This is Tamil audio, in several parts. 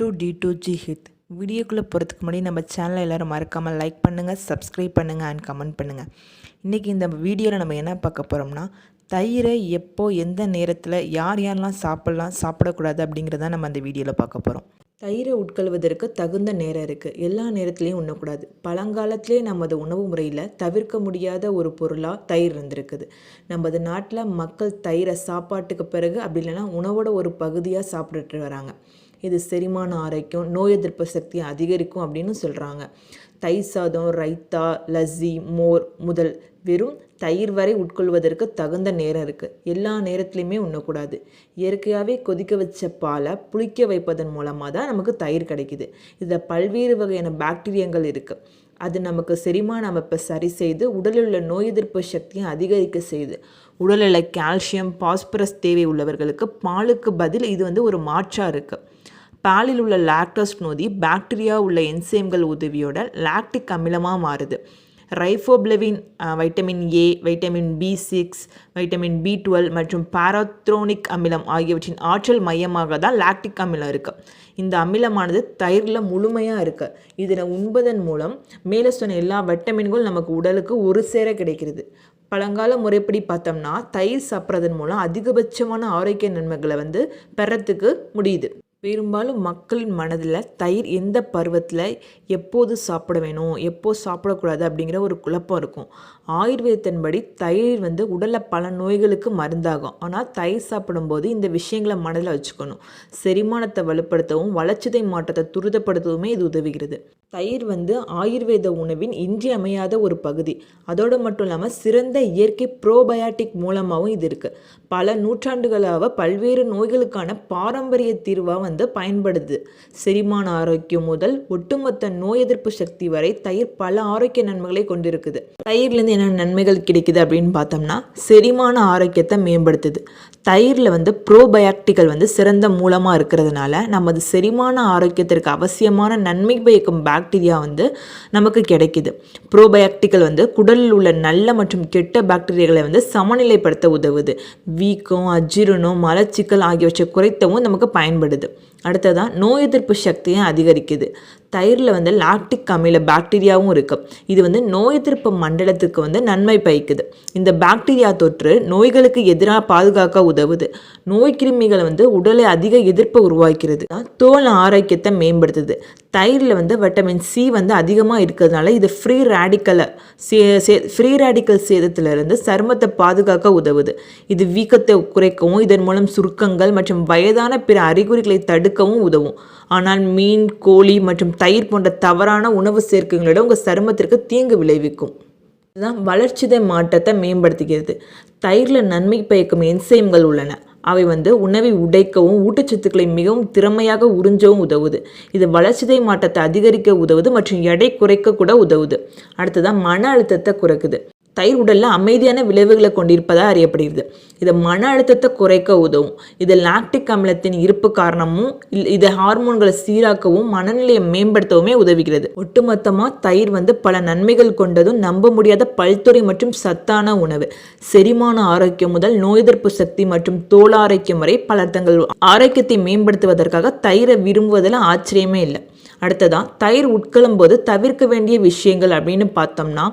டு டி டு ஜி ஹித். வீடியோக்குள்ளே போகிறதுக்கு முன்னாடி நம்ம சேனலை எல்லோரும் மறக்காமல் லைக் பண்ணுங்கள் சப்ஸ்கிரைப் பண்ணுங்கள் அண்ட் கமெண்ட் பண்ணுங்கள் இன்றைக்கி இந்த வீடியோவில் நம்ம என்ன பார்க்க போகிறோம்னா தயிரை எப்போ எந்த நேரத்தில் யார் யாரெல்லாம் சாப்பிட்லாம் சாப்பிடக்கூடாது அப்படிங்கிறத நம்ம அந்த வீடியோவில் பார்க்க போகிறோம் தயிரை உட்கொள்வதற்கு தகுந்த நேரம் இருக்குது எல்லா நேரத்துலையும் உண்ணக்கூடாது. பழங்காலத்திலே நமது உணவு முறையில் தவிர்க்க முடியாத ஒரு பொருளாக தயிர் இருந்திருக்குது. நமது நாட்டில் மக்கள் தயிரை சாப்பாட்டுக்கு பிறகு அப்படி இல்லைன்னா உணவோட ஒரு பகுதியாக சாப்பிட்டுட்டு வராங்க. இது செரிமான ஆரோக்கியம் நோய் எதிர்ப்பு சக்தியை அதிகரிக்கும் அப்படின்னு சொல்கிறாங்க தயிர் சாதம் ரைத்தா லஸ்ஸி மோர் முதல் வெறும் தயிர் வரை உட்கொள்வதற்கு தகுந்த நேரம் இருக்குது எல்லா நேரத்துலையுமே உண்ணக்கூடாது. இயற்கையாகவே கொதிக்க வச்ச பாலை புளிக்க வைப்பதன் மூலமாக தான் நமக்கு தயிர் கிடைக்குது. இதில் பல்வேறு வகையான பாக்டீரியங்கள் இருக்குது அது நமக்கு செரிமான அமைப்பை சரி செய்து உடலில் உள்ள நோய் எதிர்ப்பு சக்தியை அதிகரிக்க செய்யுது உடலில் கால்சியம் பாஸ்பரஸ் தேவை உள்ளவர்களுக்கு பாலுக்கு பதில் இது வந்து ஒரு மாற்றாக இருக்குது பாலில் உள்ள லாக்டோஸ் நொதி பாக்டீரியா உள்ள என்சைம்கள் உதவியோட லாக்டிக் அமிலமாக மாறுது. Riboflavin vitamin A vitamin B six vitamin B twelve மற்றும் பாராத்ரோனிக் அமிலம் ஆகியவற்றின் ஆற்றல் மையமாக தான் லாக்டிக் அமிலம் இருக்குது இந்த அமிலமானது தயிரில் முழுமையாக இருக்குது இதில் உண்பதன் மூலம் மேலே சொன்ன எல்லா வைட்டமின்களும் நமக்கு உடலுக்கு ஒரு சேர கிடைக்கிறது. பழங்கால முறைப்படி பார்த்தோம்னா தயிர் சாப்பிட்றதன் மூலம் அதிகபட்சமான ஆரோக்கிய நன்மைகளை வந்து பெறத்துக்கு முடியுது. பெரும்பாலும் மக்களின் மனதில் தயிர் எந்த பருவத்தில் எப்போது சாப்பிட வேணும் எப்போது சாப்பிடக்கூடாது அப்படிங்கிற ஒரு குழப்பம் இருக்கும். ஆயுர்வேதத்தின்படி தயிர் வந்து உடலில் பல நோய்களுக்கு மருந்தாகும். ஆனால் தயிர் சாப்பிடும்போது இந்த விஷயங்களை மனதில் வச்சுக்கணும். செரிமானத்தை வலுப்படுத்தவும் வளர்ச்சிதை மாற்றத்தை துரிதப்படுத்தவுமே இது உதவுகிறது. தயிர் வந்து ஆயுர்வேத உணவின் இன்றியமையாத ஒரு பகுதி. அதோடு மட்டும் இல்லாமல் சிறந்த இயற்கை ப்ரோபயாட்டிக் மூலமாகவும் இது இருக்குது பல நூற்றாண்டுகளாக பல்வேறு நோய்களுக்கான பாரம்பரிய தீர்வாக வந்து பயன்படுது. செரிமான ஆரோக்கியம் முதல் ஒட்டுமொத்த நோய் எதிர்ப்பு சக்தி வரை தயிர் பல ஆரோக்கிய நன்மைகளை கொண்டிருக்குது. தயிர்லேருந்து என்ன நன்மைகள் கிடைக்குது அப்படின்னு பார்த்தோம்னா செரிமான ஆரோக்கியத்தை மேம்படுத்துது. தயிரில் வந்து ப்ரோபயாக்டிகள் வந்து சிறந்த மூலமாக இருக்கிறதுனால நமது செரிமான ஆரோக்கியத்திற்கு அவசியமான நன்மை பயக்கும் பாக்டீரியா வந்து நமக்கு கிடைக்குது. ப்ரோபயாக்டிகள் வந்து குடலில் உள்ள நல்ல மற்றும் கெட்ட பாக்டீரியாக்களை வந்து சமநிலைப்படுத்த உதவுது. வீக்கம் அஜீரணம் மலச்சிக்கல் ஆகியவற்றை குறைத்தவும் நமக்கு பயன்படுது. அடுத்ததான் நோய் எதிர்ப்பு சக்தியை அதிகரிக்குது. தயிரில் வந்து லாக்டிக் அமில பாக்டீரியாவும் இருக்குது இது வந்து நோய் எதிர்ப்பு மண்டலத்துக்கு வந்து நன்மை பயக்குது. இந்த பாக்டீரியா தொற்று நோய்களுக்கு எதிராக பாதுகாக்க உதவுது. நோய் கிருமிகளை வந்து உடலை அதிக எதிர்ப்பை உருவாக்கிறது. தோல் ஆரோக்கியத்தை மேம்படுத்துது. தயிரில் வந்து விட்டமின் சி வந்து அதிகமாக இருக்கிறதுனால இது ஃப்ரீ ரேடிக்கலை சே சே ஃப்ரீ ரேடிக்கல் சேதத்திலிருந்து சருமத்தை பாதுகாக்க உதவுது. இது வீக்கத்தை குறைக்கவும் இதன் மூலம் சுருக்கங்கள் மற்றும் வயதான பிற அறிகுறிகளை தடுக்கவும் உதவும். ஆனால் மீன் கோழி மற்றும் தயிர் போன்ற தவறான உணவு சேர்க்கைகளோட உங்கள் சருமத்திற்கு தீங்கு விளைவிக்கும். இதுதான் வளர்ச்சிதை மாற்றத்தை மேம்படுத்துகிறது. தயிரில் நன்மை பயக்கும் என்சைம்கள் உள்ளன. அவை வந்து உணவை உடைக்கவும் ஊட்டச்சத்துக்களை மிகவும் திறமையாக உறிஞ்சவும் உதவுது. இது வளர்ச்சிதை மாற்றத்தை அதிகரிக்க உதவுது மற்றும் எடை குறைக்க கூட உதவுது. அடுத்ததான் மன அழுத்தத்தை குறைக்குது. தயிர் உடலில் அமைதியான விளைவுகளை கொண்டிருப்பதாக அறியப்படுகிறது. இது மன அழுத்தத்தை குறைக்க உதவும். இது லாக்டிக் அமிலத்தின் இருப்பு காரணமும் இது ஹார்மோன்களை சீராக்கவும் மனநிலையை மேம்படுத்தவுமே உதவுகிறது. ஒட்டுமொத்தமாக தயிர் வந்து பல நன்மைகள் கொண்டதும் நம்ப முடியாத பல்துறை மற்றும் சத்தான உணவு. செரிமான ஆரோக்கியம் முதல் நோய் எதிர்ப்பு சக்தி மற்றும் தோல் ஆரோக்கியம் வரை பலர் தங்கள் ஆரோக்கியத்தை மேம்படுத்துவதற்காக தயிரை விரும்புவதில் ஆச்சரியமே இல்லை. அடுத்ததாக தயிர் உட்கொள்ளும் போது தவிர்க்க வேண்டிய விஷயங்கள் அப்படின்னு பார்த்தோம்னா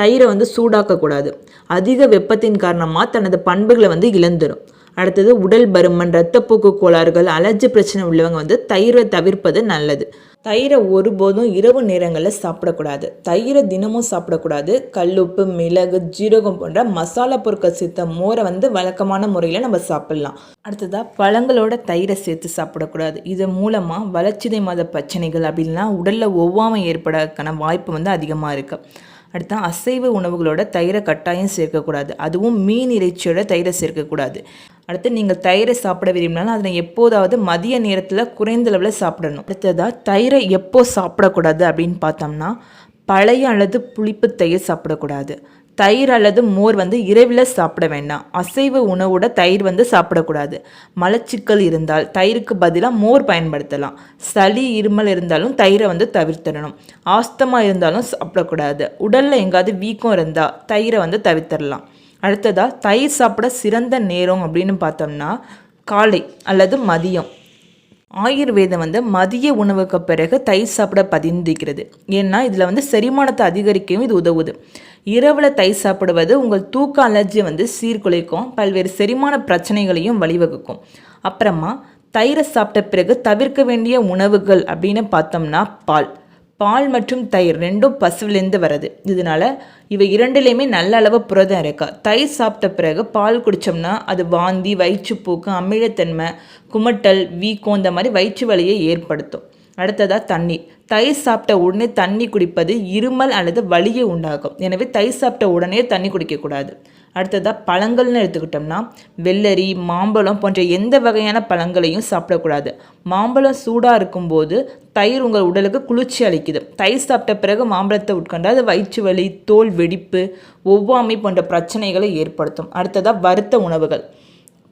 தயிரை வந்து சூடாக்கக்கூடாது. அதிக வெப்பத்தின் காரணமாக தனது பண்புகளை வந்து இழந்துடும் அடுத்தது உடல் பருமன் இரத்தப்போக்கு கோளாறுகள் அலர்ஜி பிரச்சனை உள்ளவங்க வந்து தயிரை தவிர்ப்பது நல்லது. தயிரை ஒருபோதும் இரவு நேரங்களில் சாப்பிடக்கூடாது. தயிரை தினமும் சாப்பிடக்கூடாது. கல்லுப்பு மிளகு ஜீரகம் போன்ற மசாலா பொருட்கள் சேர்த்த மோரை வந்து வழக்கமான முறையில் நம்ம சாப்பிட்லாம். அடுத்ததாக பழங்களோட தயிரை சேர்த்து சாப்பிடக்கூடாது. இது மூலமாக வளர்ச்சிதை மத பிரச்சனைகள் அப்படின்னா உடலில் ஒவ்வாமை ஏற்படக்கான வாய்ப்பு வந்து அதிகமாக இருக்குது அடுத்த அசைவ உணவுகளோட தயிரை கட்டாயம் சேர்க்கக்கூடாது. அதுவும் மீன் இறைச்சியோட தயிரை சேர்க்கக்கூடாது. அடுத்து நீங்கள் தயிரை சாப்பிட விரும்பினாலும் அதனை எப்போதாவது மதிய நேரத்தில் குறைந்த அளவில் சாப்பிடணும். அடுத்ததாக தயிரை எப்போ சாப்பிடக்கூடாது அப்படின்னு பார்த்தோம்னா பழைய அல்லது புளிப்பு தயிர் சாப்பிடக்கூடாது. தயிர் அல்லது மோர் வந்து இரவில் சாப்பிட வேண்டாம். அசைவ உணவோட தயிர் வந்து சாப்பிடக்கூடாது. மலச்சிக்கல் இருந்தால் தயிருக்கு பதிலாக மோர் பயன்படுத்தலாம். சளி இருமல் இருந்தாலும் தயிரை வந்து தவிர்த்திடணும். ஆஸ்தமா இருந்தாலும் சாப்பிடக்கூடாது. உடலில் எங்காவது வீக்கம் இருந்தால் தயிரை வந்து தவிர்த்திடலாம். அடுத்ததாக தயிர் சாப்பிட சிறந்த நேரம் அப்படின்னு பார்த்தோம்னா காலை அல்லது மதியம். ஆயுர்வேதம் வந்து மதிய உணவுக்கு பிறகு தயிர் சாப்பிட பதிந்திருக்கிறது ஏன்னா இதில் வந்து செரிமானத்தை அதிகரிக்கவும் இது உதவுது. இரவில் தயிர் சாப்பிடுவது உங்கள் தூக்க அலர்ஜியை வந்து சீர்குலைக்கும் பல்வேறு செரிமான பிரச்சனைகளையும் வழிவகுக்கும். அப்புறமா தயிரை சாப்பிட்ட பிறகு தவிர்க்க வேண்டிய உணவுகள் அப்படின்னு பார்த்தோம்னா பால். பால் மற்றும் தயிர் ரெண்டும் பசுவிலேருந்து வருது இதனால இவை இரண்டுலேயுமே நல்ல அளவு புரதம் இருக்கா. தயிர் சாப்பிட்ட பிறகு பால் குடித்தோம்னா அது வாந்தி வயிற்றுப்போக்கு அமிழத்தன்மை குமட்டல் வீக்கம் இந்த மாதிரி வயிற்று வலியை ஏற்படுத்தும். அடுத்ததாக தண்ணீர் தயிர் சாப்பிட்ட உடனே தண்ணி குடிப்பது இருமல் அல்லது வலியை உண்டாகும் எனவே தயிர் சாப்பிட்ட உடனே தண்ணி குடிக்கக்கூடாது. அடுத்ததாக பழங்கள்னு எடுத்துக்கிட்டோம்னா வெள்ளரி மாம்பழம் போன்ற எந்த வகையான பழங்களையும் சாப்பிடக்கூடாது. மாம்பழம் சூடாக இருக்கும்போது தயிர் உங்கள் உடலுக்கு குளிர்ச்சி அளிக்குது. தயிர் சாப்பிட்ட பிறகு மாம்பழத்தை உட்கொண்டால் அது வயிற்று வலி தோல் வெடிப்பு ஒவ்வாமை போன்ற பிரச்சனைகளை ஏற்படுத்தும். அடுத்ததாக வறுத்த உணவுகள்.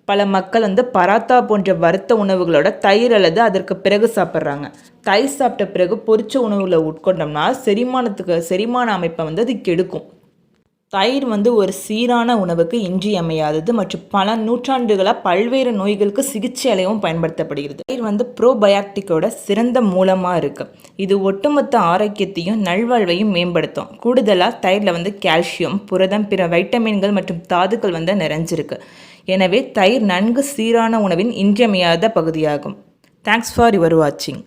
பல மக்கள் வந்து பராத்தா போன்ற வறுத்த உணவுகளோட தயிர் அல்லது அதற்கு பிறகு சாப்பிட்றாங்க. தயிர் சாப்பிட்ட பிறகு பொரிச்ச உணவுகளை உட்கொண்டோம்னா செரிமானத்துக்கு செரிமான அமைப்பை வந்து அது கெடுக்கும். தயிர் வந்து ஒரு சீரான உணவுக்கு இன்றியமையாதது மற்றும் பல நூற்றாண்டுகளாக பல்வேறு நோய்களுக்கு சிகிச்சை அலையவும் பயன்படுத்தப்படுகிறது. தயிர் வந்து ப்ரோபயாக்டிக்கோட சிறந்த மூலமாக இருக்குது இது ஒட்டுமொத்த ஆரோக்கியத்தையும் நல்வாழ்வையும் மேம்படுத்தும். கூடுதலாக தயிரில் வந்து கால்சியம் புரதம் பிற வைட்டமின்கள் மற்றும் தாதுக்கள் வந்து நிறைஞ்சிருக்கு. எனவே தயிர் நன்கு சீரான உணவின் இன்றியமையாத பகுதியாகும். தேங்க்ஸ் ஃபார் யுவர் வாட்சிங்